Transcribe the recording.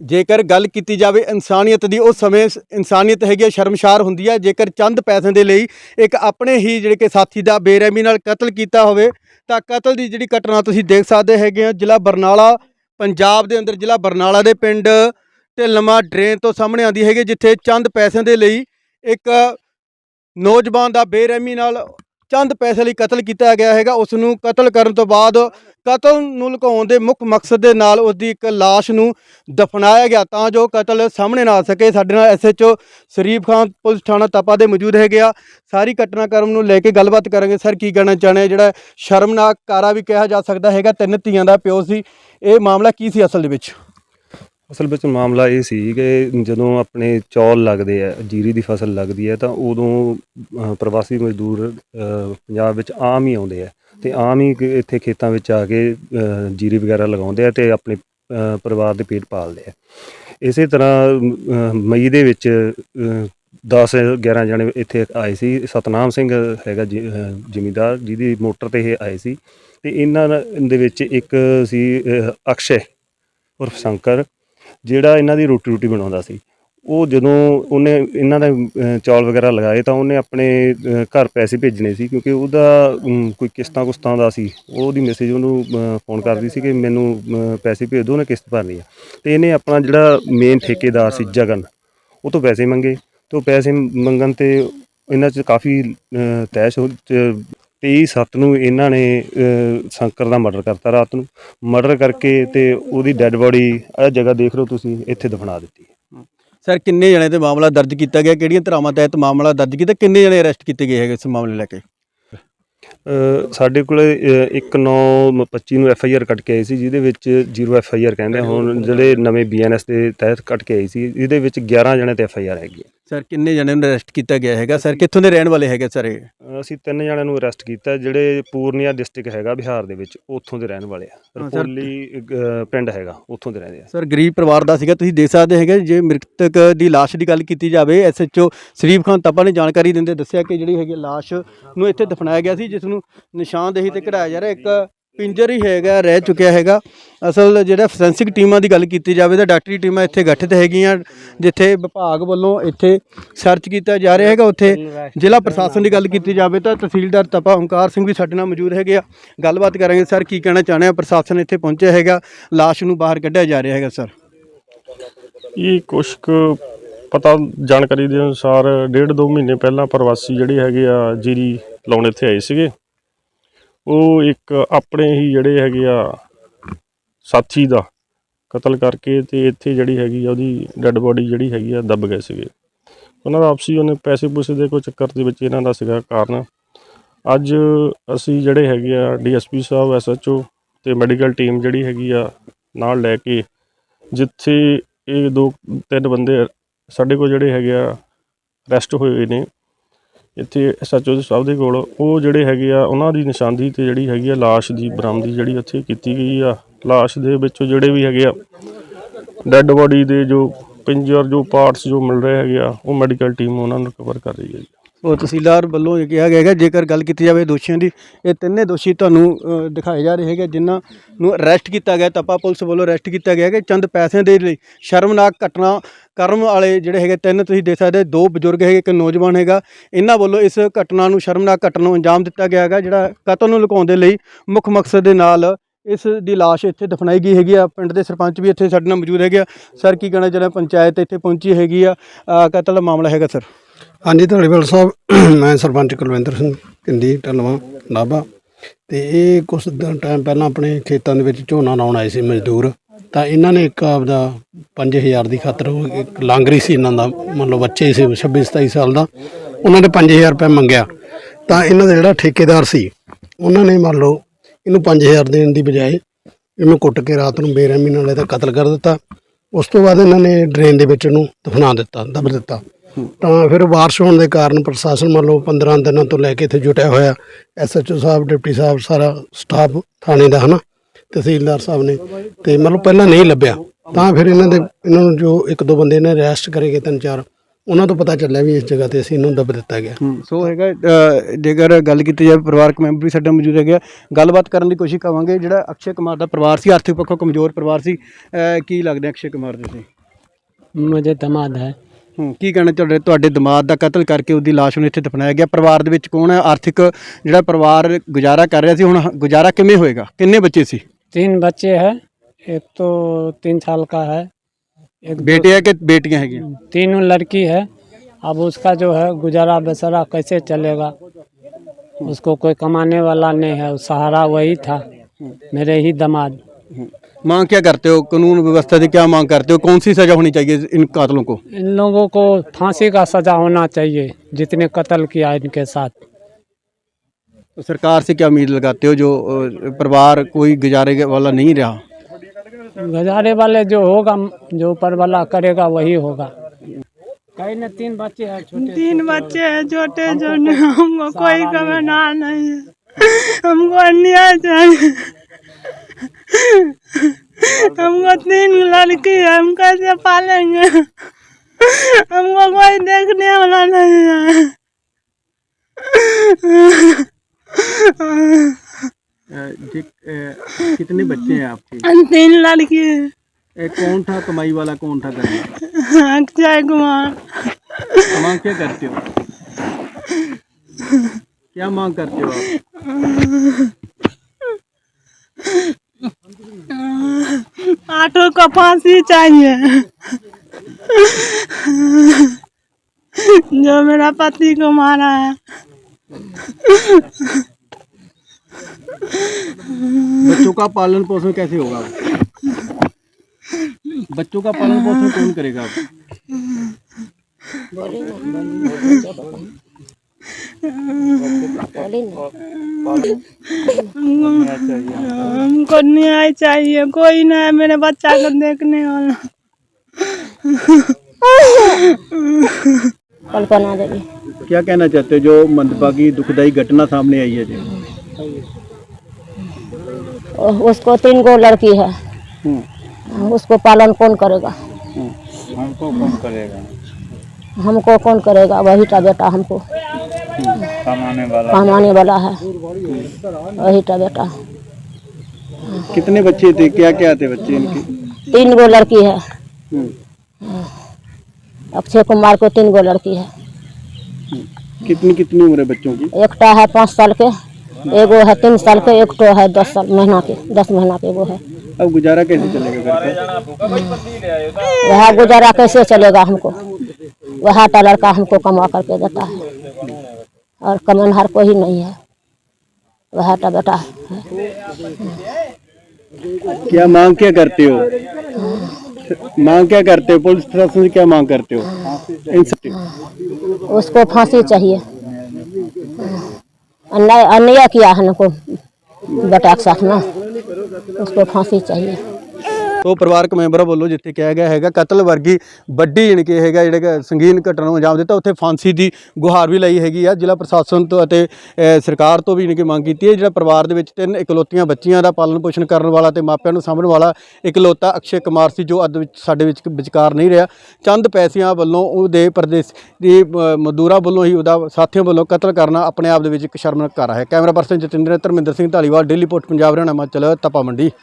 ਜੇਕਰ ਗੱਲ ਕੀਤੀ ਜਾਵੇ ਇਨਸਾਨੀਅਤ ਦੀ, ਉਸ ਸਮੇਂ ਸ- ਇਨਸਾਨੀਅਤ ਹੈਗੀ ਹੈ ਸ਼ਰਮਸ਼ਾਰ ਹੁੰਦੀ ਹੈ ਜੇਕਰ ਚੰਦ ਪੈਸਿਆਂ ਦੇ ਲਈ ਇੱਕ ਆਪਣੇ ਹੀ ਜਿਹੜੇ ਕਿ ਸਾਥੀ ਦਾ ਬੇਰਹਿਮੀ ਨਾਲ ਕਤਲ ਕੀਤਾ ਹੋਵੇ, ਤਾਂ ਕਤਲ ਦੀ ਜਿਹੜੀ ਘਟਨਾ ਤੁਸੀਂ ਦੇਖ ਸਕਦੇ ਹੈਗੇ ਆ, ਜ਼ਿਲ੍ਹਾ ਬਰਨਾਲਾ, ਪੰਜਾਬ ਦੇ ਅੰਦਰ ਜ਼ਿਲ੍ਹਾ ਬਰਨਾਲਾ ਦੇ ਪਿੰਡ ਢਿਲਮਾ ਡਰੇਨ ਤੋਂ ਸਾਹਮਣੇ ਆਉਂਦੀ ਹੈਗੀ ਜਿੱਥੇ ਚੰਦ ਪੈਸਿਆਂ ਦੇ ਲਈ ਇੱਕ ਨੌਜਵਾਨ ਦਾ ਬੇਰਹਿਮੀ ਨਾਲ ਚੰਦ ਪੈਸੇ ਲਈ ਕਤਲ ਕੀਤਾ ਗਿਆ ਹੈਗਾ ਉਸ ਨੂੰ ਕਤਲ ਕਰਨ ਤੋਂ ਬਾਅਦ ਕਤਲ ਨੂੰ ਲੁਕਾਉਣ ਦੇ ਮੁੱਖ ਮਕਸਦ ਦੇ ਨਾਲ ਉਸ ਦੀ ਇੱਕ ਲਾਸ਼ ਨੂੰ ਦਫਨਾਇਆ ਗਿਆ ਤਾਂ ਜੋ ਕਤਲ ਸਾਹਮਣੇ ਨਾ ਆ ਸਕੇ। ਸਾਡੇ ਨਾਲ ਐਸਐਚਓ ਸ਼ਰੀਫ ਖਾਨ, ਪੁਲਿਸ ਥਾਣਾ ਤਪਾ ਦੇ ਮੌਜੂਦ ਹੈਗੇ ਆ। ਸਾਰੀ ਘਟਨਾਕ੍ਰਮ ਨੂੰ ਲੈ ਕੇ ਗੱਲਬਾਤ ਕਰਾਂਗੇ। ਸਰ, ਕੀ ਕਹਿਣਾ ਚਾਹੁੰਦੇ ਜਿਹੜਾ ਸ਼ਰਮਨਾਕ ਕਾਰਾ ਵੀ ਕਿਹਾ ਜਾ ਸਕਦਾ ਹੈਗਾ, ਤਿੰਨ ਧੀਆਂ ਦਾ ਪਿਓ ਸੀ। ਇਹ ਮਾਮਲਾ ਕੀ ਸੀ ਅਸਲ ਦੇ ਵਿੱਚ? ਅਸਲ ਵਿੱਚ ਮਾਮਲਾ ਇਹ ਸੀ ਕਿ ਜਦੋਂ ਆਪਣੇ ਚੌਲ ਲੱਗਦੇ ਆ ਜੀਰੀ ਦੀ ਫਸਲ ਲੱਗਦੀ ਹੈ ਤਾਂ ਉਦੋਂ ਅ, ਪ੍ਰਵਾਸੀ ਮਜ਼ਦੂਰ ਅ, ਪੰਜਾਬ ਵਿੱਚ ਆਮ ਹੀ ਆਉਂਦੇ ਆ ਤੇ ਆਮ ਹੀ ਕਿ ਇੱਥੇ ਖੇਤਾਂ ਵਿੱਚ ਆ ਕੇ ਅ, ਜੀਰੀ ਵਗੈਰਾ ਲਗਾਉਂਦੇ ਆ ਤੇ ਆਪਣੇ ਅ, ਪਰਿਵਾਰ ਦੇ ਪੇਟ ਪਾਲਦੇ ਆ। ਇਸੇ ਤਰ੍ਹਾਂ ਅ, ਮਈ ਦੇ ਵਿੱਚ 10 11 ਜਣੇ ਇੱਥੇ ਆਏ ਸੀ। ਸਤਨਾਮ ਸਿੰਘ ਹੈਗਾ ਜੀ- ਅ, ਜਿਹਦੀ ਮੋਟਰ ਤੇ ਇਹ ਆਏ ਸੀ ਤੇ ਇਹਨਾਂ ਦੇ ਵਿੱਚ ਇੱਕ ਸੀ ਅ, ਅਕਸ਼ੈ ਉਰਫ ਸ਼ੰਕਰ ਜਿਹੜਾ ਇਹਨਾਂ ਦੀ ਰੋਟੀ ਰੋਟੀ ਬਣਾਉਂਦਾ ਸੀ ਉਹ ਜਦੋਂ ਉਹਨੇ ਇਹਨਾਂ ਦਾ ਚੌਲ ਵਗੈਰਾ ਲਗਾਏ ਤਾਂ ਉਹਨੇ ਆਪਣੇ ਘਰ ਪੈਸੇ ਭੇਜਣੇ ਸੀ ਕਿਉਂਕਿ ਉਹਦਾ ਕੋਈ ਕਿਸ਼ਤਾਂ ਕੁਸ਼ਤਾਂ ਦਾ ਸੀ। ਉਹਦੀ ਮੈਸੇਜ ਉਹਨੂੰ ਫੋਨ ਕਰਦੀ ਸੀ ਕਿ ਮੈਨੂੰ ਪੈਸੇ ਭੇਜ ਦਿਓ ਉਹਨੇ ਕਿਸ਼ਤ ਭਰਨੀ ਆ। ਤੇ ਇਹਨੇ ਆਪਣਾ ਜਿਹੜਾ ਮੇਨ ਠੇਕੇਦਾਰ ਸੀ ਜਗਨ ਉਹ ਤੋਂ ਪੈਸੇ ਮੰਗੇ। ਤੇ ਉਹ ਪੈਸੇ ਮੰਗਣ ਤੇ ਇਹਨਾਂ 'ਚ ਕਾਫੀ ਅਹ, ਤੈਸ਼ ਹੋ 23 ਸੱਤ ਨੂੰ ਇਹਨਾਂ ਨੇ ਸ਼ੰਕਰ ਦਾ ਮਰਡਰ ਕਰਤਾ ਰਾਤ ਨੂੰ। ਮਰਡਰ ਕਰਕੇ ਤੇ ਉਹਦੀ ਡੈੱਡ ਬੋਡੀ ਇਹ ਜਗ੍ਹਾ ਦੇਖ ਲਓ ਤੁਸੀਂ ਇੱਥੇ ਦਫਨਾ ਦਿੱਤੀ ਸਰ ਕਿੰਨੇ ਜਣੇ ਤੇ ਮਾਮਲਾ ਦਰਜ ਕੀਤਾ ਗਿਆ? ਕਿਹੜੀਆਂ ਧਾਰਾਵਾਂ ਤਹਿਤ ਮਾਮਲਾ ਦਰਜ ਕੀਤਾ? ਕਿੰਨੇ ਜਣੇ ਅਰੈਸਟ ਕੀਤੇ ਗਏ ਹੈਗੇ ਇਸ ਮਾਮਲੇ ਲੈ ਕੇ? ਸਾਡੇ ਕੋਲ 1 9 25 ਨੂੰ ਐਫ ਆਈ ਆਰ ਕੱਟ ਕੇ ਆਈ ਸੀ ਜਿਹਦੇ ਵਿੱਚ ਜ਼ੀਰੋ ਐਫ ਆਈ ਆਰ ਕਹਿੰਦੇ। ਹੁਣ ਜਿਹੜੇ ਨਵੇਂ ਬੀ ਐਨ ਐਸ ਦੇ ਤਹਿਤ ਕੱਟ ਕੇ ਆਈ ਸੀ ਇਹਦੇ ਵਿੱਚ 11 ਜਣੇ ਤੇ ਐਫ ਆਈ ਆਰ ਹੈਗੀ ਹੈ। ਸਰ ਕਿੰਨੇ ਜਣੇ ਨੂੰ ਅਰੈਸਟ ਕੀਤਾ ਗਿਆ ਹੈਗਾ? ਸਰ ਕਿੱਥੋਂ ਦੇ ਰਹਿਣ ਵਾਲੇ ਹੈਗੇ ਸਰ? ਇਹ ਅਸੀਂ ਤਿੰਨ ਜਣਿਆਂ ਨੂੰ ਅਰੈਸਟ ਕੀਤਾ ਜਿਹੜੇ ਪੂਰਨੀਆ ਡਿਸਟ੍ਰਿਕਟ ਹੈਗਾ ਬਿਹਾਰ ਦੇ ਵਿੱਚ ਉੱਥੋਂ ਦੇ ਰਹਿਣ ਵਾਲੇ ਆ। ਹਾਂ, ਸਰ। ਰਪੋਲੀ ਅ, ਪਿੰਡ ਹੈਗਾ ਉੱਥੋਂ ਦੇ ਰਹਿੰਦੇ ਆ। ਸਰ ਗਰੀਬ ਪਰਿਵਾਰ ਦਾ ਸੀਗਾ ਤੁਸੀਂ ਦੇਖ ਸਕਦੇ ਹੈਗੇ ਜੇ ਮ੍ਰਿਤਕ ਦੀ ਲਾਸ਼ ਦੀ ਗੱਲ ਕੀਤੀ ਜਾਵੇ ਐਸਐਚਓ ਸ਼ਰੀਫ ਖਾਨ ਤਪਾ ਨੇ ਜਾਣਕਾਰੀ ਦਿੰਦੇ ਦੱਸਿਆ ਕਿ ਜਿਹੜੀ ਹੈਗੀ ਲਾਸ਼ ਨੂੰ ਇੱਥੇ ਦਫਨਾਇਆ ਗਿਆ ਸੀ ਜਿਸ ਨੂੰ ਨਿਸ਼ਾਨਦੇਹੀ ਤੇ ਕਢਾਇਆ ਜਾ ਰਿਹਾ ਇੱਕ ਪਿੰਜਰ ਹੀ ਹੈਗਾ ਰਹਿ ਚੁੱਕਿਆ ਹੈਗਾ। ਅਸਲ ਜਿਹੜਾ ਫੋਰੈਂਸਿਕ ਟੀਮਾਂ ਦੀ ਗੱਲ ਕੀਤੀ ਜਾਵੇ ਤਾਂ ਡਾਕਟਰੀ ਟੀਮਾਂ ਇੱਥੇ ਗਠਿਤ ਹੈਗੀਆਂ, ਜਿੱਥੇ ਵਿਭਾਗ ਵੱਲੋਂ ਇੱਥੇ ਸਰਚ ਕੀਤਾ ਜਾ ਰਿਹਾ ਹੈਗਾ, ਉੱਥੇ ਜ਼ਿਲ੍ਹਾ ਪ੍ਰਸ਼ਾਸਨ ਦੀ ਗੱਲ ਕੀਤੀ ਜਾਵੇ ਤਾਂ ਤਹਿਸੀਲਦਾਰ ਤਪਾ ਓਂਕਾਰ ਸਿੰਘ ਵੀ ਸਾਡੇ ਨਾਲ ਮੌਜੂਦ ਹੈਗੇ ਆ। ਗੱਲਬਾਤ ਕਰਾਂਗੇ, ਸਰ, ਕੀ ਕਹਿਣਾ ਚਾਹੁੰਦੇ ਆ? ਪ੍ਰਸ਼ਾਸਨ ਇੱਥੇ ਪਹੁੰਚਿਆ ਹੈਗਾ, ਲਾਸ਼ ਨੂੰ ਬਾਹਰ ਕੱਢਿਆ ਜਾ ਰਿਹਾ ਹੈਗਾ, ਸਰ। ਇਹ ਕੁਛ ਕੁ ਪਤਾ ਜਾਣਕਾਰੀ ਦੇ ਅਨੁਸਾਰ ਡੇਢ ਦੋ ਮਹੀਨੇ ਪਹਿਲਾਂ ਪ੍ਰਵਾਸੀ ਜਿਹੜੇ ਹੈਗੇ ਆ ਜੀਰੀ ਲਾਉਣ ਇੱਥੇ ਆਏ ਸੀਗੇ। ਉਹ ਇੱਕ ਆਪਣੇ ਹੀ ਜਿਹੜੇ ਹੈਗੇ ਆ ਸਾਥੀ ਦਾ ਕਤਲ ਕਰਕੇ ਤੇ ਇੱਥੇ ਜਿਹੜੀ ਹੈਗੀ ਆ ਉਹਦੀ ਡੈੱਡ ਬੋਡੀ ਜਿਹੜੀ ਹੈਗੀ ਆ ਦੱਬ ਗਏ ਸੀਗੇ। ਉਹਨਾਂ ਦਾ ਆਪਸੀ ਉਹਨੇ ਪੈਸੇ ਪੂਸੇ ਦੇ ਕੋਈ ਚੱਕਰ ਦੇ ਵਿੱਚ ਇਹਨਾਂ ਦਾ ਸੀਗਾ ਕਾਰਨ। ਅੱਜ ਅਸੀਂ ਜਿਹੜੇ ਹੈਗੇ ਆ ਡੀਐਸਪੀ ਸਾਹਿਬ ਐਸਐਚਓ ਤੇ ਮੈਡੀਕਲ ਟੀਮ ਜਿਹੜੀ ਹੈਗੀ ਆ ਨਾਲ ਲੈ ਕੇ ਜਿੱਥੇ ਇਹ ਦੋ ਤਿੰਨ ਬੰਦੇ ਸਾਡੇ ਕੋਲ ਜਿਹੜੇ ਹੈਗੇ ਆ ਰੈਸਟ ਹੋਏ ਹੋਏ ਨੇ, ਇੱਥੇ ਐਸਐਚਓ ਸਾਹਿਬ ਦੇ ਕੋਲ, ਉਹ ਜਿਹੜੇ ਹੈਗੇ ਆ ਉਹਨਾਂ ਦੀ ਨਿਸ਼ਾਨਦੀ ਤੇ ਜਿਹੜੀ ਹੈਗੀ ਆ ਲਾਸ਼ ਦੀ ਬਰਾਮਦੀ ਜਿਹੜੀ ਉੱਥੇ ਕੀਤੀ ਗਈ ਆ। ਲਾਸ਼ ਦੇ ਵਿੱਚੋਂ ਜਿਹੜੇ ਵੀ ਹੈਗੇ ਆ ਡੈੱਡ ਬੋਡੀ ਦੇ ਜੋ ਪਿੰਜਰ, ਜੋ ਪਾਰਟਸ ਜੋ ਮਿਲ ਰਹੇ ਹੈਗੇ ਆ, ਉਹ ਮੈਡੀਕਲ ਟੀਮ ਉਹਨਾਂ ਨੂੰ ਰਿਕਵਰ ਕਰ ਰਹੀ ਹੈ ਜੀ। ਉਹ ਤਹਿਸੀਲਦਾਰ ਵੱਲੋਂ ਇਹ ਕਿਹਾ ਗਿਆ ਹੈਗਾ, ਜੇਕਰ ਗੱਲ ਕੀਤੀ ਜਾਵੇ ਦੋਸ਼ੀਆਂ ਦੀ, ਇਹ ਤਿੰਨੇ ਦੋਸ਼ੀ ਤੁਹਾਨੂੰ ਦਿਖਾਏ ਜਾ ਰਹੇ ਹੈਗੇ, ਜਿਨ੍ਹਾਂ ਨੂੰ ਅਰੈਸਟ ਕੀਤਾ ਗਿਆ, ਤਪਾ ਪੁਲਿਸ ਵੱਲੋਂ ਅਰੈਸਟ ਕੀਤਾ ਗਿਆ ਕਿ ਚੰਦ ਪੈਸਿਆਂ ਦੇ ਲਈ ਸ਼ਰਮਨਾਕ ਘਟਨਾ ਕਰਨ ਵਾਲੇ ਜਿਹੜੇ ਹੈਗੇ, ਤਿੰਨ ਤੁਸੀਂ ਦੇਖ ਸਕਦੇ ਦੋ ਬਜ਼ੁਰਗ ਹੈਗੇ, ਇੱਕ ਨੌਜਵਾਨ ਹੈਗਾ, ਇਹਨਾਂ ਵੱਲੋਂ ਇਸ ਘਟਨਾ ਨੂੰ ਸ਼ਰਮਨਾਕ ਘਟਨਾ ਨੂੰ ਅੰਜਾਮ ਦਿੱਤਾ ਗਿਆ ਹੈਗਾ, ਜਿਹੜਾ ਕਤਲ ਨੂੰ ਲੁਕਾਉਣ ਦੇ ਲਈ ਮੁੱਖ ਮਕਸਦ ਦੇ ਨਾਲ ਇਸ ਦੀ ਲਾਸ਼ ਇੱਥੇ ਦਫਨਾਈ ਗਈ ਹੈਗੀ ਆ। ਪਿੰਡ ਦੇ ਸਰਪੰਚ ਵੀ ਇੱਥੇ ਸਾਡੇ ਨਾਲ ਮੌਜੂਦ ਹੈਗੇ ਆ। ਸਰ ਕੀ ਕਹਿਣਾ ਜਿਹੜਾ ਪੰਚਾਇਤ ਇੱਥੇ ਪਹੁੰਚੀ ਹੈਗੀ ਆ। ਅ, ਕਤਲ ਦਾ ਮਾਮਲਾ ਹੈਗਾ ਸਰ। ਹਾਂਜੀ ਧਾਲੀਵਾਲ ਸਾਹਿਬ ਮੈਂ ਸਰਪੰਚ ਕੁਲਵਿੰਦਰ ਸਿੰਘ ਕਿੰਦੀ ਢਲਵਾਂ ਨਾਭਾ। ਤੇ ਇਹ ਕੁਛ ਦਿਨ ਟਾਈਮ ਪਹਿਲਾਂ ਆਪਣੇ ਖੇਤਾਂ ਦੇ ਵਿੱਚ ਝੋਨਾ ਲਾਉਣ ਆਏ ਸੀ ਮਜ਼ਦੂਰ। ਤਾਂ ਇਹਨਾਂ ਨੇ ਇੱਕ ਆਪਦਾ 5000 ਦੀ ਖਾਤਰ ਉਹ ਇੱਕ ਲਾਂਗਰੀ ਸੀ ਇਹਨਾਂ ਦਾ ਮੰਨ ਲਓ ਬੱਚੇ ਸੀ 26 27 ਸਾਲ ਦਾ। ਉਹਨਾਂ ਨੇ 5000 ਰੁਪਏ ਮੰਗਿਆ। ਤਾਂ ਇਹਨਾਂ ਦਾ ਜਿਹੜਾ ਠੇਕੇਦਾਰ ਸੀ ਉਹਨਾਂ ਨੇ ਮੰਨ ਲਓ ਇਹਨੂੰ 5000 ਦੇਣ ਦੀ ਬਜਾਏ ਇਹਨੂੰ ਕੁੱਟ ਕੇ ਰਾਤ ਨੂੰ ਬੇਰਹਿਮੀ ਨਾਲ ਇਹਦਾ ਕਤਲ ਕਰ ਦਿੱਤਾ। ਉਸ ਤੋਂ ਬਾਅਦ ਇਹਨਾਂ ਨੇ ਡਰੇਨ ਦੇ ਵਿੱਚ ਇਹਨੂੰ ਦਫਨਾ ਦਿੱਤਾ ਦਬ ਦਿੱਤਾ। ਤਾਂ ਫਿਰ ਬਾਰਿਸ਼ ਹੋਣ ਦੇ ਕਾਰਨ ਪ੍ਰਸ਼ਾਸਨ ਮੰਨ ਲਓ 15 ਦਿਨਾਂ ਤੋਂ ਲੈ ਕੇ ਇੱਥੇ ਜੁਟਿਆ ਹੋਇਆ ਐਸਐਚਓ ਸਾਹਿਬ, ਡਿਪਟੀ ਸਾਹਿਬ, ਸਾਰਾ ਸਟਾਫ ਥਾਣੇ ਦਾ, ਹਨਾ? ਤਹਿਸੀਲਦਾਰ ਸਾਹਿਬ ਨੇ। ਤੇ ਮਤਲਬ ਪਹਿਲਾਂ ਨਹੀਂ ਲੱਭਿਆ। ਤਾਂ ਫਿਰ ਇਹਨਾਂ ਦੇ, ਇਹਨਾਂ ਨੂੰ ਜੋ ਇੱਕ ਦੋ ਬੰਦੇ ਨੇ ਅਰੈਸਟ ਕਰੇਗੇ ਤਿੰਨ ਚਾਰ। ਉਹਨਾਂ ਤੋਂ ਪਤਾ ਚੱਲਿਆ ਵੀ ਇਸ ਜਗ੍ਹਾ ਤੇ ਅਸੀਂ ਇਹਨੂੰ ਦੱਬ ਦਿੱਤਾ ਗਿਆ ਹੂੰ ਸੋ ਹੈਗਾ ਅ, ਜੇਕਰ ਗੱਲ ਕੀਤੀ ਜਾਵੇ ਪਰਿਵਾਰਕ ਮੈਂਬਰ ਵੀ ਸਾਡਾ ਮੌਜੂਦ ਹੈਗਾ ਗੱਲਬਾਤ ਕਰਨ ਦੀ ਕੋਸ਼ਿਸ਼ ਕਰਾਂਗੇ ਜਿਹੜਾ ਅਕਸ਼ੇ ਕੁਮਾਰ ਦਾ ਪਰਿਵਾਰ ਸੀ ਆਰਥਿਕ ਪੱਖੋਂ ਕਮਜ਼ੋਰ ਪਰਿਵਾਰ ਸੀ ਅ, ਕੀ ਲੱਗਦਾ ਅਕਸ਼ੇ ਕੁਮਾਰ ਦੇ ਤੁਸੀਂ मुझे दामाद है ਹੂੰ ਕੀ ਕਹਿਣਾ ਤੁਹਾਡੇ ਤੁਹਾਡੇ ਦਮਾਦ ਦਾ ਕਤਲ ਕਰਕੇ ਉਹਦੀ ਲਾਸ਼ ਨੂੰ ਇੱਥੇ ਦਫਨਾਇਆ ਗਿਆ ਪਰਿਵਾਰ ਦੇ ਵਿੱਚ ਕੌਣ ਹੈ ਆਰਥਿਕ ਜਿਹੜਾ ਪਰਿਵਾਰ ਗੁਜ਼ਾਰਾ ਕਰ ਰਿਹਾ ਸੀ ਹੁਣ ਗੁਜ਼ਾਰਾ ਕਿਵੇਂ ਹੋਏਗਾ ਕਿੰਨੇ ਬੱਚੇ ਸੀ तीन बच्चे हैं एक तो तीन साल का है एक बेटिया के बेटियाँ हैं तीनों लड़की है। अब उसका जो है गुजारा बसरा कैसे चलेगा? उसको कोई कमाने वाला नहीं है। सहारा वही था। मेरे ही दमाद। हम्म। मांग क्या करते हो? कानून व्यवस्था से क्या मांग करते हो? कौन सी सजा होनी चाहिए इन कातलों को? इन लोगों को फांसी का सजा होना चाहिए जितने कत्ल किया इनके साथ। तो सरकार से क्या उम्मीद लगाते हो जो परिवार कोई गुजारे वाला नहीं रहा? गुजारे वाले जो होगा जो ऊपर वाला करेगा वही होगा। कहीं न तीन बच्चे हैं छोटे तीन बच्चे हैं छोटे छोटे हमको कोई कमाना नहीं है। हमको अन्याय चाहिए। हमको तीन लड़की है हम कैसे पालेंगे? हमको कोई देखने वाला नहीं है। कितने बच्चे हैं आपके? तीन लड़की। है कौन था कमाई वाला कौन था घर में अक्षय कुमार। मांग क्या करते हो? क्या मांग करते हो आप? आठों को फांसी चाहिए। जो मेरा पति को मारा है। बच्चों का पालन पोषण कैसे होगा? बच्चों का पालन पोषण कौन करेगा? हमको न्याय चाहिए कोई ना है मेरे बच्चा को देखने वाला। कल्पना देवी क्या कहना चाहते हो जो मंदभागी दुखदाई घटना सामने आई है जी? उसको तीन गो लड़की है। उसको पालन कौन करेगा? हमको कौन करेगा? हमको कौन करेगा? वही का बेटा हमको। कमाने वाला। कमाने वाला है। वही का बेटा। कितने बच्चे थे? क्या क्या थे बच्चे इनके? तीन गो लड़की है। हम्म। अक्षय कुमार को तीन गो लड़की है। कितनी कितनी उम्र है बच्चों की? एकटा है पाँच साल के। एगो है तीन साल के एक तो है दस साल महीना के दस महीना के वो है। अब गुजारा कैसे चलेगा का वह गुजारा कैसे चलेगा हमको? वह टा लड़का हमको कमा करके देता है। और कमनहार कोई नहीं है। वह टा बेटा है। क्या मांग क्या करते हो? मांग क्या करते हो? पुलिस प्रशासन से क्या मांग करते हो? उसको फांसी चाहिए। अन्याय अन्याय किया है हमको बेटा के साथ ना उसको फांसी चाहिए ਉਹ ਪਰਿਵਾਰਕ ਮੈਂਬਰਾਂ ਵੱਲੋਂ ਜਿੱਥੇ ਕਿਹਾ ਗਿਆ ਹੈਗਾ, ਕਤਲ ਵਰਗੀ ਵੱਡੀ ਯਾਨੀ ਕਿ ਹੈਗਾ ਜਿਹੜਾ ਸੰਗੀਨ ਘਟਨਾ ਨੂੰ ਅੰਜਾਮ ਦਿੱਤਾ, ਉੱਥੇ ਫਾਂਸੀ ਦੀ ਗੁਹਾਰ ਵੀ ਲਈ ਹੈਗੀ ਆ। ਜ਼ਿਲ੍ਹਾ ਪ੍ਰਸ਼ਾਸਨ ਤੋਂ ਅਤੇ ਸਰਕਾਰ ਤੋਂ ਵੀ ਜਾਣੀ ਕਿ ਮੰਗ ਕੀਤੀ ਹੈ। ਜਿਹੜਾ ਪਰਿਵਾਰ ਦੇ ਵਿੱਚ ਤਿੰਨ ਇਕਲੌਤੀਆਂ ਬੱਚੀਆਂ ਦਾ ਪਾਲਣ ਪੋਸ਼ਣ ਕਰਨ ਵਾਲਾ ਤੇ ਮਾਪਿਆਂ ਨੂੰ ਸਾਂਭਣ ਵਾਲਾ ਇਕਲੌਤਾ ਅਕਸ਼ੇ ਕੁਮਾਰ ਸੀ, ਜੋ ਅੱਜ ਵਿੱਚ ਸਾਡੇ ਵਿੱਚ ਵਿਚਕਾਰ ਨਹੀਂ ਰਿਹਾ। ਚੰਦ ਪੈਸਿਆਂ ਵੱਲੋਂ ਉਹਦੇ ਪ੍ਰਦੇਸ਼ ਦੀ ਮਜ਼ਦੂਰਾਂ ਵੱਲੋਂ ਹੀ ਉਹਦਾ ਸਾਥੀਆਂ ਵੱਲੋਂ ਕਤਲ ਕਰਨਾ ਆਪਣੇ ਆਪ ਦੇ ਵਿੱਚ ਇੱਕ ਸ਼ਰਮਨਾਕ ਕਾਰਾ ਹੈ। Camera person Jatinder Dharminder Singh Dhaliwal, daily post Punjab, Haryana, Himachal, Tapa Mandi.